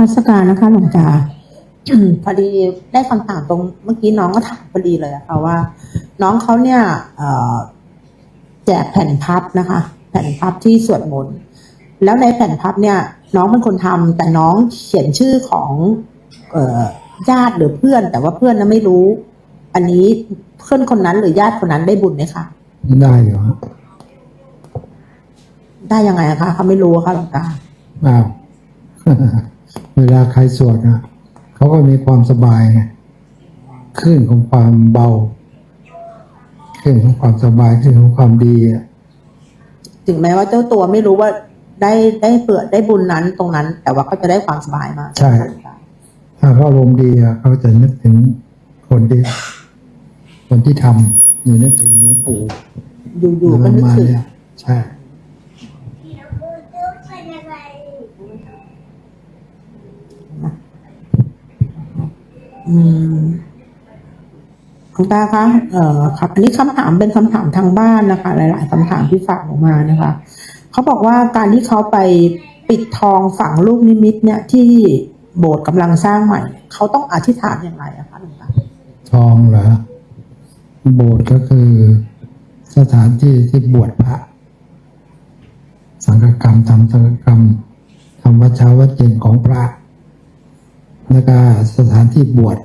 รัชการนะคะหลวงตาอืมพอดีได้คำถามตรงเมื่อกี้น้องก็ถามพอดีเลยอะค่ะว่า น้องเขาเนี่ยเอ่อแจกแผ่นพับนะคะ แผ่นพับที่สวดมนต์แล้วในแผ่นพับเนี่ย น้องเป็นคนทำแต่น้องเขียนชื่อของเอ่อญาติหรือเพื่อน แต่ว่าเพื่อนน่ะไม่รู้ อันนี้เพื่อนคนนั้นหรือญาติคนนั้นได้บุญไหมคะได้อยู่ฮะได้ยังไงอะคะเขาไม่รู้อะค่ะหลวงตาอ้าว เวลาใครสวดนะเขาก็มีความสบายไงคลื่นของความเบาคลื่นของความสบายคลื่นของความดีอะถึงแม้ว่าเจ้าตัวไม่รู้ว่าได้ได้เปิดได้บุญนั้นตรงนั้น แต่ว่าเขาจะได้ความสบายมากใช่ ถ้าเขาอารมณ์ดีอะเขาจะนึกถึงคนที่คนที่ทำอยู่นึกถึงหลวงปู่อยู่ๆก็นึกมาถึงเนี่ยใช่ อืมคุณตาคะเอ่อครับอันนี้คำถามเป็นคำถามทางบ้านนะคะ หลาย ๆคำถามที่ฝากออกมานะคะเขาบอกว่าการที่เขาไปปิดทองฝังลูกนิมิต เนี่ยที่โบสถ์กำลังสร้างใหม่ เขาต้องอธิษฐานอย่างไรอะคะหลวงตาทองเหรอโบสถ์ก็คือสถานที่ที่บวชพระ สังฆกรรมทำสังฆกรรมทำวัชชาวัจเจนของพระ แล้วก็สถานที่บวช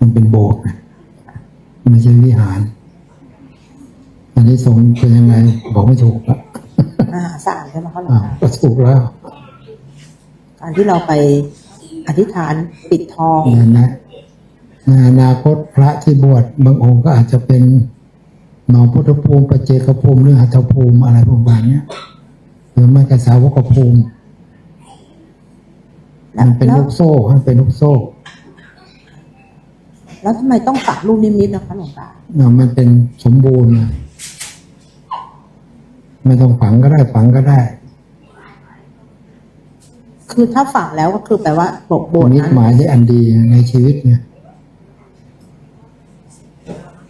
มันเป็นโบสถ์นะไม่ใช่วิหาร อันนี้สงส์เป็นยังไง บอกไม่ถูกละอ่าสร้างใช่ไหมคะหลวงอ้าวตาก็ถูกแล้วการที่เราไปอธิษฐานปิดทองเนี่ยนะในอนาคตพระที่บวชบางองค์ก็อาจจะเป็นหนอพุทธภูมิปัจเจกภูมิหรือหัตถภูมิอะไรประมาณเนี้ยหรือไม่ก็สาวกภูมิแล้ว มันเป็นแล้วลูกโซ่มันเป็นลูกโซ่ แล้วทำไมต้องฝังลูกนิมิตนะคะหลวงตาเนาะมันเป็นสมบูรณ์นะไม่ต้องฝังก็ได้ฝังก็ได้ คือถ้าฝังแล้วก็คือแปลว่าโบสถ์โบสถ์มิตนั้นหมายที่อันดีในชีวิตเนี่ย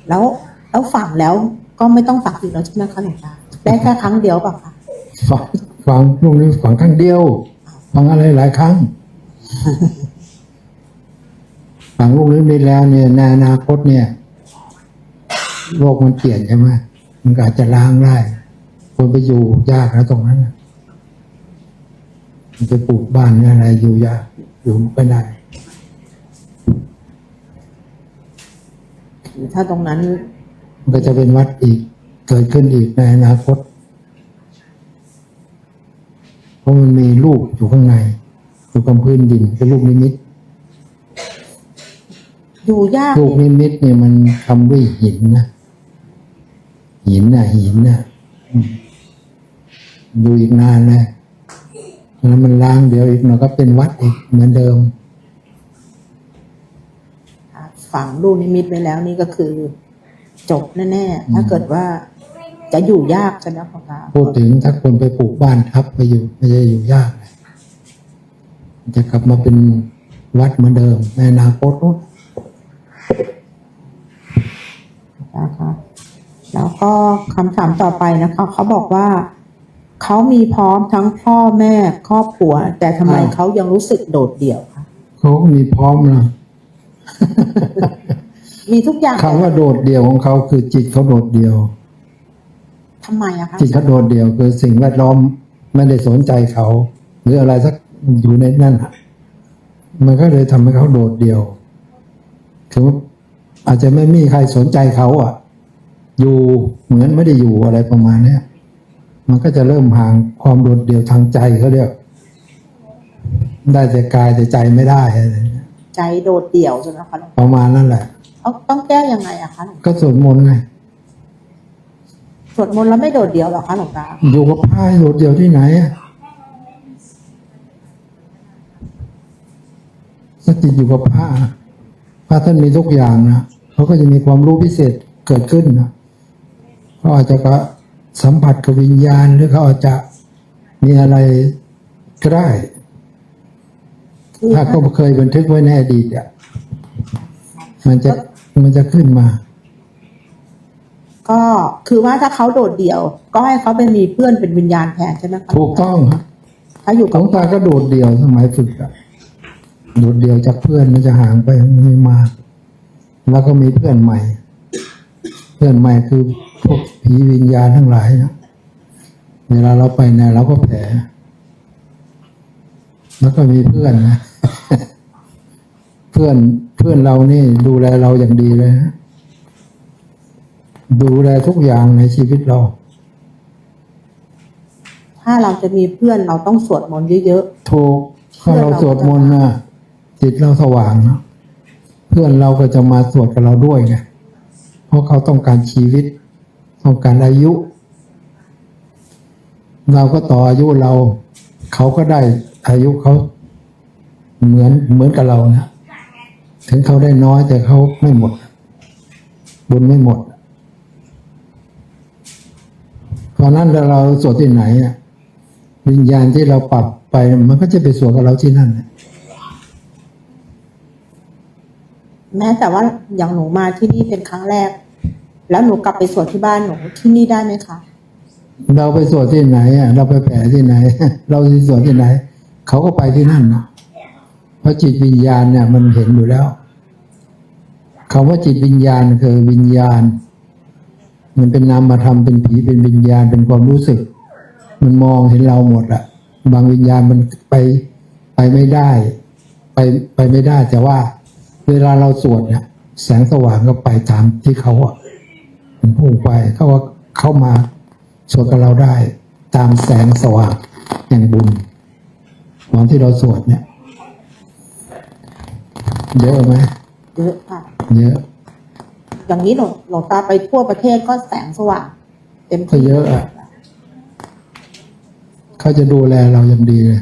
แล้วแล้วฝังแล้วก็ไม่ต้องฝังอีกแล้วใช่ไหมคะหลวงตาได้แค่ครั้งเดียวเปล่ะคะฝังฝังลูกนี้ฝังครั้งเดียว ฝังอะไรหลายครั้ง ฝังลูกนี้ไปแล้วเนี่ยในอนาคตเนี่ย โลกมันเปลี่ยนใช่ไหมมันก็อาจจะล้างได้คนไปอยู่ยากแล้วตรงนั้นน่ะมันจะปลูกบ้านเนี่ยอะไรอยู่ยากอยู่ไม่ได้ ถ้าตรงนั้น มันก็จะเป็นวัดอีกเกิดขึ้นอีกในอนาคต เพราะมันมีลูกอยู่ข้างใน อยู่กับพื้นดินเป็นลูกนิมิตอยู่ยากลูกนิมิตเนี่ยมันทำด้วยหินนะหินน่ะหินน่ะอืมอยู่อีกนานเลยแล้วมันล้างเดี๋ยวอีกหน่อยก็เป็นวัดอีกเหมือนเดิมฝังลูกนิมิตไว้แล้วนี่ก็คือ จบแน่ๆถ้าเกิดว่าจะอยู่ยากใช่ไหมคะหลวงตาพูดถึงถ้าคนไปปลูกบ้านทับไปอยู่ไม่ได้อยู่ยากเลยมัน จะกลับมาเป็นวัดเหมือนเดิม ในอนาคตนู้นนะคะแล้วก็คำถามต่อไปนะคะเขาบอกว่าเขามีพร้อมทั้งพ่อแม่ครอบครัว แต่ทำไมเขายังรู้สึกโดดเดี่ยวคะเขาก็มีพร้อมนะมีทุกอย่างคำว่าโดดเดี่ยวของเขาคือจิตเขาโดดเดี่ยวทำไมอะคะจิตเขาโดดเดี่ยวคือสิ่งแวดล้อมไม่ได้สนใจเขา หรืออะไรสัก อยู่ในนั่นอะมันก็เลยทำให้เขาโดดเดี่ยว คือว่าอาจจะไม่มีใครสนใจเขาอะ อยู่เหมือนไม่ได้อยู่อะไรประมาณเนี้ยมันก็จะเริ่มห่างความโดดเดี่ยวทางใจเขาเรียกได้แต่กายแต่ใจไม่ได้อะไรอย่างเงี้ยใจโดดเดี่ยวใช่ไหมคะหลวงตาประมาณนั่นแหละเขาต้องแก้ยังไงอะคะหลวงตาก็สวดมนต์ไงสวดมนต์แล้วไม่โดดเดี่ยวเหรอคะหลวงตาอยู่กับพระโดดเดี่ยวที่ไหนอะ ถ้าจิตอยู่กับพระอะพระท่านมีทุกอย่างนะเขาก็จะมีความรู้พิเศษเกิดขึ้นนะเขาอาจจะก็สัมผัสกับวิญญาณหรือเขาอาจจะมีอะไรก็ได้คือถ้าเขาเคยบันทึกไว้ในอดีตอะมันจะมันจะขึ้นมา ก็คือว่าถ้าเขาโดดเดี่ยว ก็ให้เขาไปมีเพื่อนเป็นวิญญาณแทนใช่ไหมคะถูกต้องครับถ้าอยู่หลกับวงตาก็โดดเดี่ยวสมัยฝึกอะ โดดเดี่ยวจากเพื่อนมันจะห่างไปไม่มากแล้วก็มีเพื่อนใหม่ เพื่อนใหม่คือพวกผีวิญญาณทั้งหลายนะเวลาเราไปไหนเราก็แผลแล้วก็มีเพื่อนนะเพื่อนเพื่อนเรานี่ดูแลเราอย่างดีเลยนะดูแลทุกอย่างในชีวิตเรา ถ้าเราจะมีเพื่อนเราต้องสวดมนต์เยอะถูกถ้าเราสวดมนต์นะ จิตเราสว่างนะเพื่อนเราก็จะมาสวดกับเราด้วยไงเพราะเขาต้องการชีวิต ต้องการอายุ เราก็ต่ออายุเรา เขาก็ได้อายุเขาเหมือนเหมือนกับเรานะถึงเขาได้น้อยแต่เขาไม่หมด บุญไม่หมดเพราะนั้นเราสวดที่ไหนอะวิญญาณที่เราปรับไปมันก็จะไปสวดกับเราที่นั่นน่ะ ๆ แม้แต่ว่าอย่างหนูมาที่นี่เป็นครั้งแรก แล้วหนูกลับไปสวดที่บ้านหนูที่นี่ได้ไหมคะเราไปสวดที่ไหนอะเราไปแผ่ที่ไหน เราไปสวดที่ไหน เขาก็ไปที่นั่นนะเพราะจิตวิญญาณเนี่ยมันเห็นอยู่แล้วคำว่าจิตวิญญาณคือวิญญาณ มันเป็นนามธรรมเป็นผีเป็นวิญญาณเป็นความรู้สึก มันมองเห็นเราหมดอะบางวิญญาณมันไปไปไม่ได้ ไปไปไม่ได้แต่ว่า เวลาเราสวดเนี่ยแสงสว่างก็ไปตามที่เขาอะมันพุ่งไปเขาว่าเข้ามาสวดกับเราได้ ตามแสงสว่างแห่งบุญตอนที่เราสวดเนี่ยเยอะไหมเยอะค่ะเยอะ อย่างนี้หลวงหลวงตาไปทั่วประเทศก็แสงสว่างเต็มก็ที่เยอะอะเขาจะดูแลเราอย่างดีเลย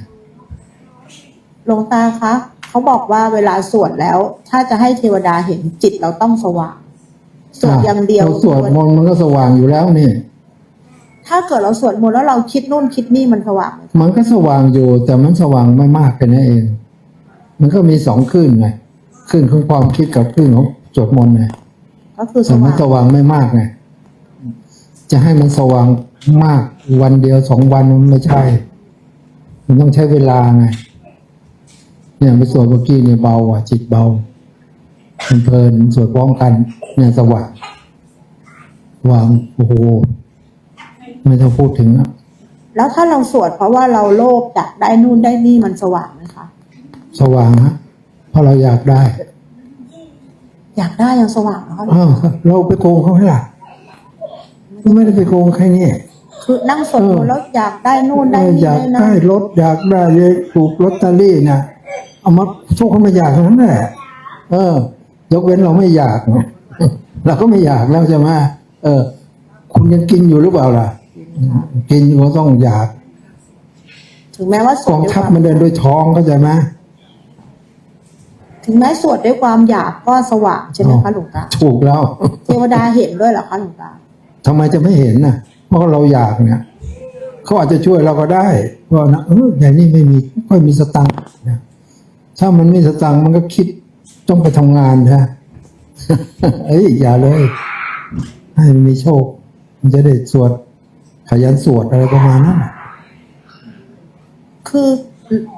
หลวงตาคะ เขาบอกว่าเวลาสวดแล้ว ถ้าจะให้เทวดาเห็นจิตเราต้องสว่างสวดอย่างเดียวเราสวดมนต์มันก็สว่างอยู่แล้วนี่ ถ้าเกิดเราสวดมนต์แล้วเราคิดนู่นคิดนี่มันสว่างไหมมันก็สว่างอยู่ แต่มันสว่างไม่มากแค่นั้นเอง มันก็มีสองคลื่นไงคลื่นของความคิดกับคลื่นของสวดมนต์ไงก็คือสแต่มัว่านงสว่างไม่มากไงจะให้มันสว่างมากวันเดียวสองวันมันไม่ใช่ มันต้องใช้เวลาไง เนี่ยไปสวดเมื่อกี้เนี่ยเบาอะจิตเบามันเพลินสวดพร้อมกัน เนี่ยสว่างสว่างโอ้โหไม่ต้องพูดถึงอะแล้วถ้าเราสวดเพราะว่าเราโลภอยากได้นู่นได้นี่มันสว่างไหมคะสว่างฮะเพราะเราอยากได้ อยากได้ยังสว่างนะคะอ้าวเราไปโกงเขาไหมล่ะไม่ได้ไปโกงใครนี่คือนั่งสวดมนต์แล้วอยากได้นู่นได้เออนี่อยากได้นั่นได้รถอยากได้เลยถูกลอตเตอรี่นะ เอามาโชคเขามาอยากเท่านั้นแหละเออ ยกเว้นเราไม่อยากเราก็ไม่อยากแล้วใช่ไหมเออ คุณยังกินอยู่หรือเปล่าล่ะ กินก็ต้องอยาก ถึงแม้ว่าสกวอดงด้วยทัพความมันเดินด้วยท้องเข้าใจไหม ถึงแม้สวดด้วยความอยากก็สว่างใช่ไหมคะหลวงตาถูกแล้วเทวดาเห็นด้วยเหรอคะหลวงตาทำไมจะไม่เห็นน่ะ เพราะเราอยากเนี่ยเขาอาจจะช่วยเราก็ได้เพราะนะเอออย่างนี้ไม่มีค่อยมีสตังค์นะ ถ้ามันไม่สตังค์มันก็คิดต้องไปทำงานนะเอ้ยอย่าเลย ให้มันมีโชค มันจะได้สวด ขยันสวดอะไรประมาณนั้นน่ะคือ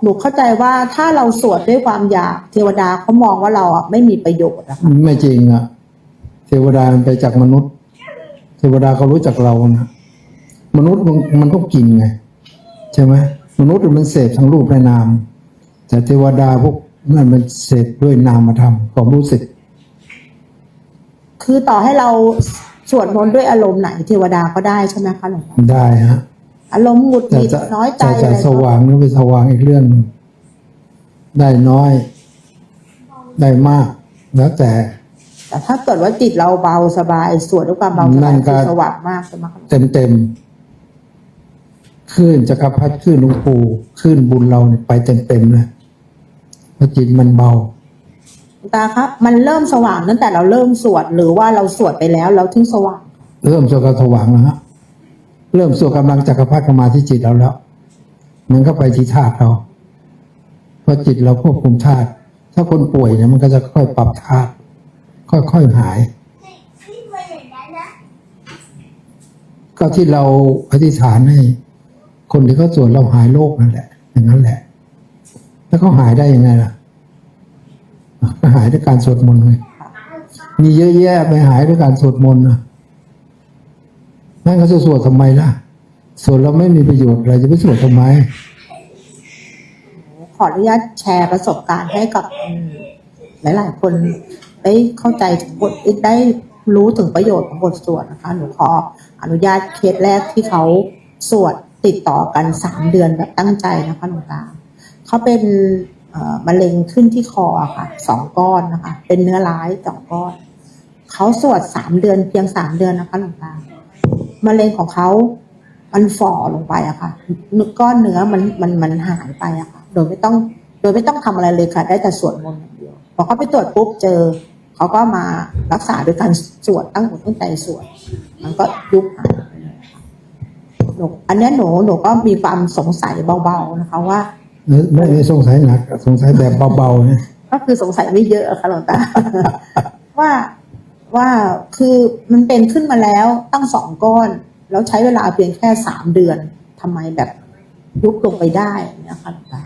หนูเข้าใจว่าถ้าเราสวดด้วยความอยาก เทวดาเขามองว่าเราอะไม่มีประโยชน์อะค่ะไม่จริงอะ เทวดามันไปจากมนุษย์ เทวดาเขารู้จักเรานะมนุษย์มันมันต้องกินไง ใช่ไหมมนุษย์มันเสพทั้งรูปและนาม แต่เทวดาพวกนั่นมันเสพด้วยนามธรรมความรู้สึก คือต่อให้เราสวดมนต์ด้วยอารมณ์ไหนเทวดาก็ได้ใช่ไหมคะหลวงตาได้ฮะ อารมณ์หงุดหแต่งิดจะน้อยใจจะอะจะไรสว่างหรือไม่สว่างอีกเรื่องหนึ่งได้น้อย ได้มาก แล้วแต่ แต่ถ้าเกิดว่าจิตเราเบาสบายสวดด้วยความเบาสนั่บายนก็ คือสว่างมากใช่ไหมคะเต็มเต็มๆคลื่นจักรพรรดิคลื่นหลวงปู่คลื่นบุญเราเนี่ยไปเต็มเต็มๆเลยเพราะจิตมันเบาหลวงตาครับมันเริ่มสว่างตั้งแต่เราเริ่มสวดหรือว่าเราสวดไปแล้วเราถึงสว่าง เริ่มสวดกสว่างแล้วฮะเริ่มสวดกำลังจักรพรรดิเข้ามาที่จิตเราแล้ว มันก็ไปที่ธาตุเราเพราะจิตเราควบคุมธาตุถ้าคนป่วยเนี่ยมันก็จะค่อยปรับธาตุค่อยๆหาย ก็ที่เราอธิษฐานให้ คนที่เขาสวดเราหายโรคนั่นแหละอย่างนั้นแหละ แล้วเขาหายได้ยังไงล่ะก็หายด้วยการสวดมนต์ไงมีเยอะแยะไปหายด้วยการสวดมนต์นะนั่นเขาจะสวดทำไมล่ะ สวดแล้วไม่มีประโยชน์อะไรจะไปสวดทำไม ขออนุญาตแชร์ประสบการณ์ให้กับอืมหลาย ๆ คนได้เข้าใจถึงบทได้รู้ถึงประโยชน์ของบทสวดนะคะ หนูขออนุญาตเคสแรกที่เขาสวดติดต่อกันสามเดือนแบบตั้งใจนะคะหลวงตา เขาเป็นมะเร็งขึ้นที่คอค่ะสองก้อนนะคะ เป็นเนื้อร้ายสองก้อนเขาสวดสามเดือนเพียงสามเดือนนะคะหลวงตามะเร็งของเขามันฝ่อลงไปอะค่ะก้อนเนื้อมันมันมันหายไปอะค่ะ โดยไม่ต้อง โดยไม่ต้องทำอะไรเลยค่ะ ได้แต่สวดมนต์อย่างเดียวพอเขาไปตรวจปุ๊บเจอเขาก็มารักษาโดยการสวดตั้งหัวตั้งใจสวดมันก็ยุบหายไปเลยค่ะหนูอันนี้หนูหนูก็มีความสงสัยเบาๆนะคะว่า ไม่ได้สงสัยหนักสงสัยแบบเบาๆนะก็คือสงสัยไม่เยอะอะค่ะหลวงตา ว่าว่าคือมันเป็นขึ้นมาแล้วตั้งสองก้อน แล้วใช้เวลาเพียงแค่สามเดือนทำไมแบบยุบลงไปได้เนี่ยค่ะหลวงตา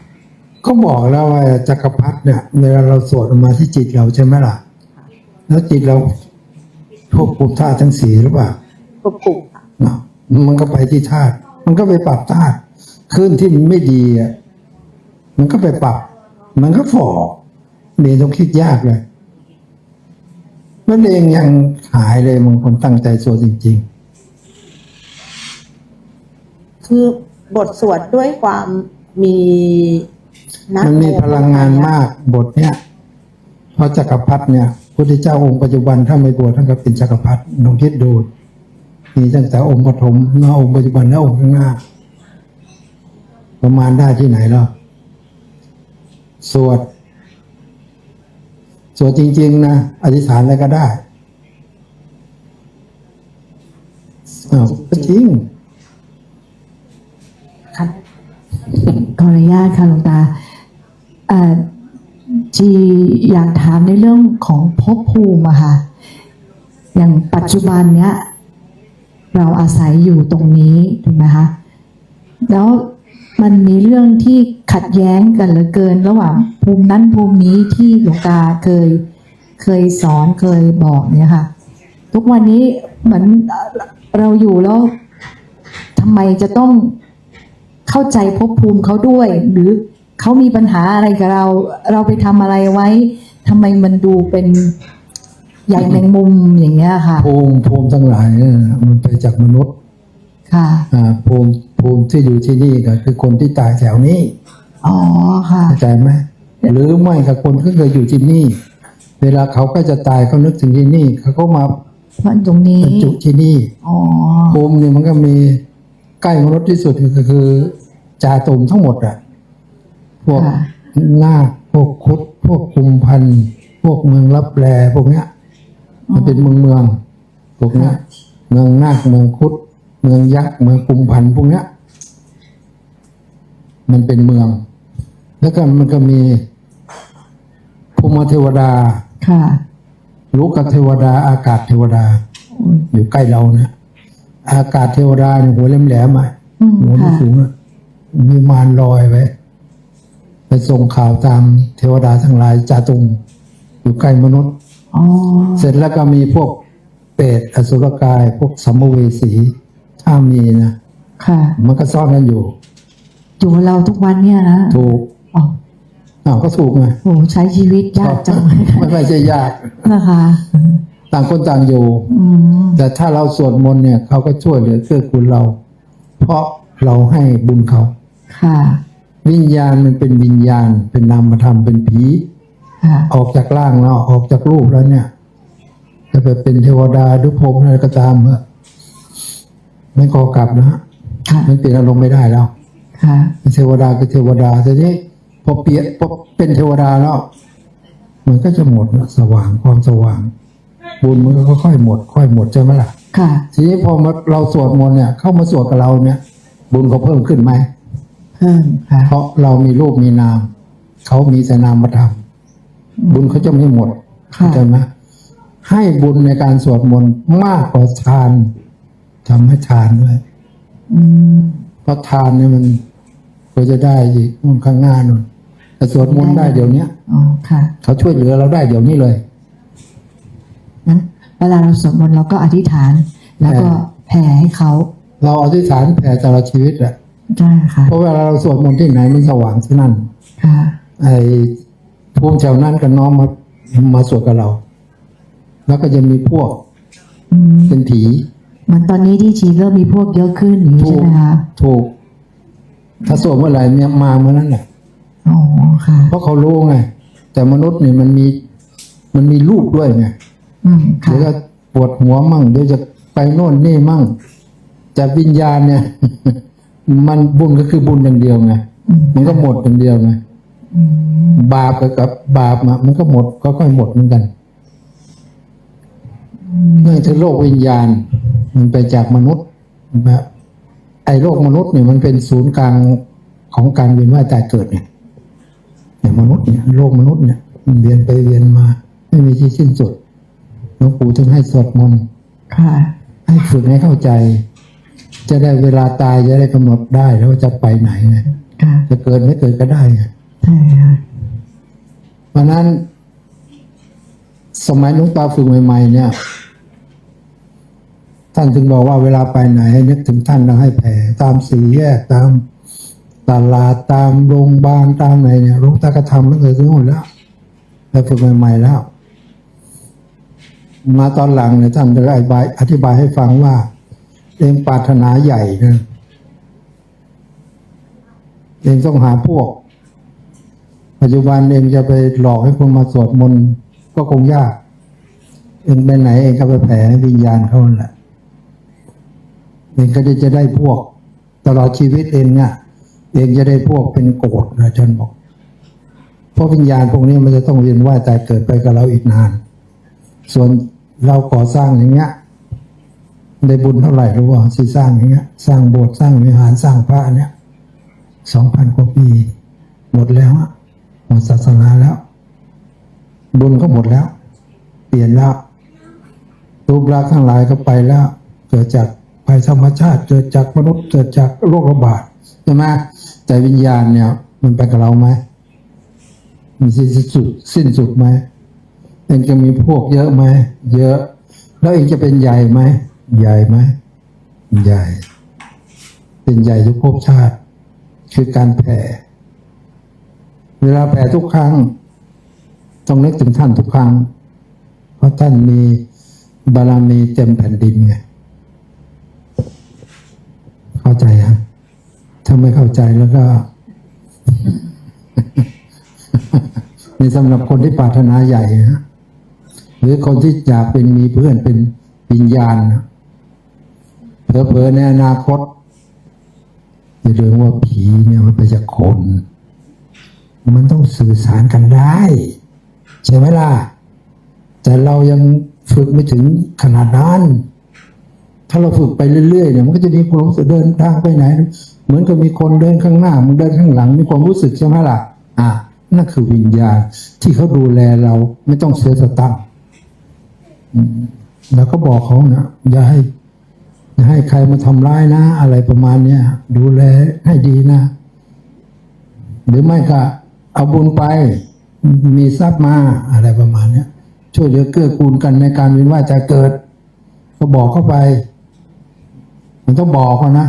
ก็บอกแล้วว่าจักรพรรดิเนี่ยเวลาเราสวดออกมาที่จิตเราใช่ไหมล่ะ แล้วจิตเราควบคุมธาตุทั้งสี่หรือเปล่าควบคุมค่ะเนาะมันก็ไปที่ธาตุมันก็ไปปรับธาตุขึ้นที่มันไม่ดีอะ มันก็ไปปรับ มันก็ฝ่อเรียนต้องคิดยากเลยมันเองยังหายเลยบางคนตั้งใจสวดจริงคือบทสวดด้วยความมีๆมันมีพลังงานมากบทเนี้ยเพราะจักรพรรดิเนี่ยพระพุทธเจ้าองค์ปัจจุบันถ้าไม่บวชท่านก็เป็นจักรพรรดิลองคิดดูมีตั้งแต่องค์ปฐมหน้าองค์ปัจจุบันและองค์ข้างหน้า ประมาณได้ที่ไหนแล้ว สวด สวดจริง ๆ นะ อธิษฐานอะไรก็ได้อ้าวก็จริงค่ะขออนุญาตค่ะหลวงตาเอ่อจีอยากถามในเรื่องของภพภูมิอะค่ะ อย่างปัจจุบันเนี้ย เราอาศัยอยู่ตรงนี้ถูกไหมคะ แล้ว มันมีเรื่องที่ขัดแย้งกันเหลือเกิน ระหว่างภูมินั้นภูมินี้ที่หลวงตาเคยเคยสอนเคยบอกเนี่ยค่ะ ทุกวันนี้เหมือนเราอยู่แล้วทำไมจะต้องเข้าใจภพภูมิเขาด้วย หรือเขามีปัญหาอะไรกับเรา เราไปทำอะไรไว้ทำไมมันดูเป็นใหญ่แมงมุมอย่างเงี้ยค่ะภูมิภูมิทั้งหลายมันไปจากมนุษย์ ค่ะ อ่าภูมิภูมิที่อยู่ที่นี่ก็คือคนที่ตายแถวนี้อ๋อค่ะ เข้าใจไหมหรือไม่กับคนที่เคยอยู่ที่นี่ เวลาเขาก็จะตายเขานึกถึงที่นี่ เขาก็มาเพราะตรงนี้บรรจุที่นี่อ๋อภูมิเนี่ยมันก็มีใกล้มนุษย์ที่สุดก็คือจาตุมทั้งหมดอะพวกค่ะนาคพวกคุดพวกกุมพันธ์พวกเมืองรับแลพวกเนี้ย มันเป็นเมืองเมืองพวกเนี้ย เมืองนาคเมืองคุด เมืองยักษ์เมืองกุมพันธ์พวกเนี้ยมันเป็นเมือง แล้วก็มันก็มีภูมิเทวดา ค่ะลูกเทวดา อากาศเทวดาอืมอยู่ใกล้เราเนี่ยอากาศเทวดาเนี่ยหัวแหลมๆอะอืมหัวไม่ค่ะสูงอะมีมารลอยไว้ไปส่งข่าวตามเทวดาทั้งหลายจาตุมอยู่ใกล้มนุษย์อ๋อเสร็จแล้วก็มีพวกเปรตอสุรกาย พวกสัมภเวสี ถ้ามีนะค่ะ มันก็ซ่อนกันอยู่ อยู่กับเราทุกวันเนี่ยนะถูกอ๋ออ้าวก็ถูกไงโหใช้ชีวิตยากจังเลยไม่ไม่ใช่ยากนะคะ ต่างคนต่างอยู่อืมแต่ถ้าเราสวดมนต์เนี่ยเขาก็ช่วยเหลือเกื้อกูลเรา เพราะเราให้บุญเขาค่ะ วิญญาณมันเป็นวิญญาณ เป็นนามธรรมเป็นผีค่ะออกจากร่างแล้วออกจากรูปแล้วเนี่ย จะไปเป็นเทวดาหรือพรหมอะไรก็ตามเถอะ ไม่ขอกลับนะฮะค่ะมันเปลี่ยนอารมณ์ไม่ได้แล้วค่ะ เป็นเทวดาคือเทวดาแต่นี้พอเปลี่ยนพอเป็นเทวดาแล้ว มันก็จะหมดนะสว่างความสว่าง บุญมันก็ค่อยๆหมด ค่อยหมดใช่ไหมล่ะ ค่ะ ทีนี้พอมาเราสวดมนต์เนี่ย เข้ามาสวดกับเราเนี่ย บุญเขาเพิ่มขึ้นไหมเพิ่มค่ะเพราะเรามีรูปมีนามเขามีแต่นามธรรมบุญเขาจะไม่หมดค่ะเข้าใจไหมให้บุญในการสวดมนต์มากกว่าทาน ทำให้ทานด้วยอืมเพราะทานเนี่ยมันก็จะได้อีกนู่นข้างหน้านู่นแต่สวดมนต์ได้เดี๋ยวเนี้ยอ๋อค่ะ เขาช่วยเหลือเราได้เดี๋ยวนี้เลยงั้นเวลาเราสวดมนต์เราก็อธิษฐาน แล้วก็แผ่ให้เขา เราอธิษฐานแผ่ตลอดชีวิตแหละได้ค่ะเพราะเวลาเราสวดมนต์ที่ไหนมันสว่างที่นั่นค่ะไอ้พวกแถวนั้นก็น้อมมามาสวดกับเรา แล้วก็จะมีพวกอืมเป็นผี เหมือนตอนนี้ที่จีนเริ่มมีพวกเยอะขึ้นอย่างนี้ถูใช่กไหมคะถูก ถ้าสวดเมื่อไหร่เนี่ยมาเมื่อนั้นแหละอ๋อค่ะ เพราะเขารู้ไง แต่มนุษย์เนี่ยมันมี มันมีรูปด้วยไงอืมค่ะเดี๋ยวจะปวดหัวมั่งเดี๋ยวจะไปโน่นนี่มั่งแต่วิญญาณเนี่ย มันบุญก็คือบุญอย่างเดียวไงอืมมันก็หมดอย่างเดียวไงอืมบาปกับกับบาปอะมันก็หมดก็ค่อยหมดเหมือนกัน เนื่องจากโลกวิญญาณ มันไปจากมนุษย์แบบไอ้โลกมนุษย์เนี่ยมันเป็นศูนย์กลางของการเวียนว่ายตายเกิดเนี่ยเนี่ยมนุษย์เนี่ยโลกมนุษย์เนี่ยมันเวียนไปเวียนมา ไม่มีที่สิ้นสุดหลวงปู่ถึงให้สวดมนต์ค่ะให้ฝึกให้เข้าใจ จะได้เวลาตายจะได้กำหนดได้แล้วว่าจะไปไหนไงค่ะจะเกิดไม่เกิดก็ได้ไงใช่ค่ะเพราะนั้น สมัยหลุงตาฝึกใหม่ ๆ เนี่ย ท่านถึงบอกว่าเวลาไปไหนให้นึกถึงท่านแล้วให้แผ่ตามสีแยกตามตลาดตามโรงพยาบาลตามไหนเนี่ยหลุงตาก็ทำตั้งแต่ที่นู่นแล้วไปฝึกใหม่ๆแล้ว มาตอนหลังเนี่ยท่านจะอธิบายอธิบายให้ฟังว่า เองปรารถนาใหญ่นะเองต้องหาพวก ปัจจุบันเองจะไปหลอกให้คนมาสวดมนต์ก็คงยาก เองไปไหนเองก็ไปแผ่วิญญาณเขาแหละ องก็จะจะได้พวกตลอดชีวิตเองเนี่ยเองจะได้พวกเป็นโกรธนะอาจารย์บอก เพราะวิญญาณพวกนี้มันจะต้องเวียนว่ายตายเกิดไปกับเราอีกนาน ส่วนเราก่อสร้างอย่างเงี้ยได้บุญเท่าไหร่รู้ว่าที่สร้างอย่างเงี้ย สร้างโบสถ์สร้างวิหารสร้างพระเนี่ยสองพันกว่าปีหมดแล้วหมดศาสนาแล้ว บุญก็หมดแล้ว เปลี่ยนแล้วรูปลักษณ์ทั้งหลายก็ไปแล้ว เกิดจาก ภัยธรรมชาติเกิดจากมนุษย์เกิดจากโรคระบาดใช่ไหมแต่วิญญาณเนี่ย มันไปกับเราไหมมีสิ้นสุดสิ้นสุดไหมเองจะมีพวกเยอะไหมเยอะ แล้วเองจะเป็นใหญ่ไหมใหญ่ไหมใหญ่ เป็นใหญ่ทุกภพชาติ คือการแผ่ เวลาแผ่ทุกครั้ง ต้องนึกถึงท่านทุกครั้ง เพราะท่านมีบารมีเต็มแผ่นดินไง เข้าใจฮะถ้าไม่เข้าใจแล้วก็ในสำหรับคนที่ปรารถนาใหญ่นะหรือคนที่อยากเป็นมีเพื่อนเป็นวิญญาณนะเผลอๆในอนาคตอย่าลืมว่าผีเนี่ยมันไปจากคน มันต้องสื่อสารกันได้ ใช่ไหมล่ะ แต่เรายังฝึกไม่ถึงขนาดนั้น ถ้าเราฝึกไปเรื่อยๆเนี่ยมันก็จะมีความรู้สึกเดินทางไปไหน เหมือนกับมีคนเดินข้างหน้ามันเดินข้างหลังมีความรู้สึกใช่ไหมล่ะอะนั่นคือวิญญาณที่เขาดูแลเราไม่ต้องเสียสตังค์แล้วก็บอกเขานะอย่าให้อย่าให้ใครมาทำร้ายนะ อะไรประมาณเนี้ยดูแลให้ดีนะ หรือไม่ก็เอาบุญไป มีทรัพย์มาอะไรประมาณเนี้ยช่วยเหลือเกื้อกูลกันในการเวียนว่ายใจเกิด ก็บอกเข้าไป มันต้องบอกเขานะ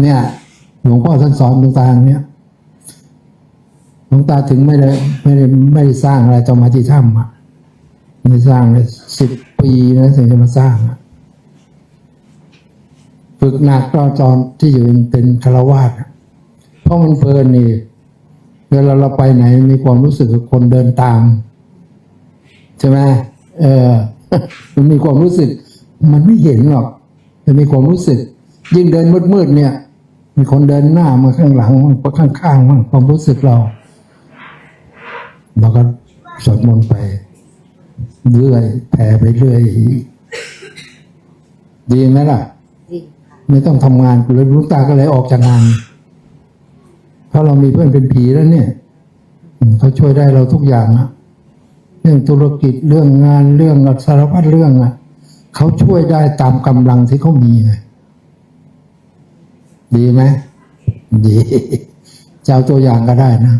เนี่ยหลวงพ่อท่านสอนดวงตาอย่างเนี้ยหลวงตาถึงไม่ได้ไม่ได้ไม่ได้สร้างอะไรต่อมาที่ถ้ำอะไม่สร้างเลยสิบปีนะถึงจะมาสร้างอะฝึกหนักก็ตอนที่อยู่เป็นคารวาสอะเพราะมันเพลินนี่เวลาเราไปไหนมีความรู้สึกคนเดินตาม ใช่ไหม เออมันมีความรู้สึก มันไม่เห็นหรอกแต่มีความรู้สึก ยิ่งเดินมืดๆเนี่ย มีคนเดินหน้ามาข้างหลังมั่งข้างๆมั่งความรู้สึกเราเราก็สวดมนต์ไปเรื่อยแผ่ไปเรื่อยดีไหมล่ะดีค่ะไม่ต้องทำงานเลยลุงตาก็เลยออกจากงานเพราะเรามีเพื่อนเป็นผีแล้วเนี่ยอืมเขาช่วยได้เราทุกอย่างอะเเรื่องธุรกิจเรื่องงานเรื่องสารพัดเรื่องอะเขาช่วยได้ตามกำลังที่เขามีดีไหมดีจะเอาตัวอย่างก็ได้นะ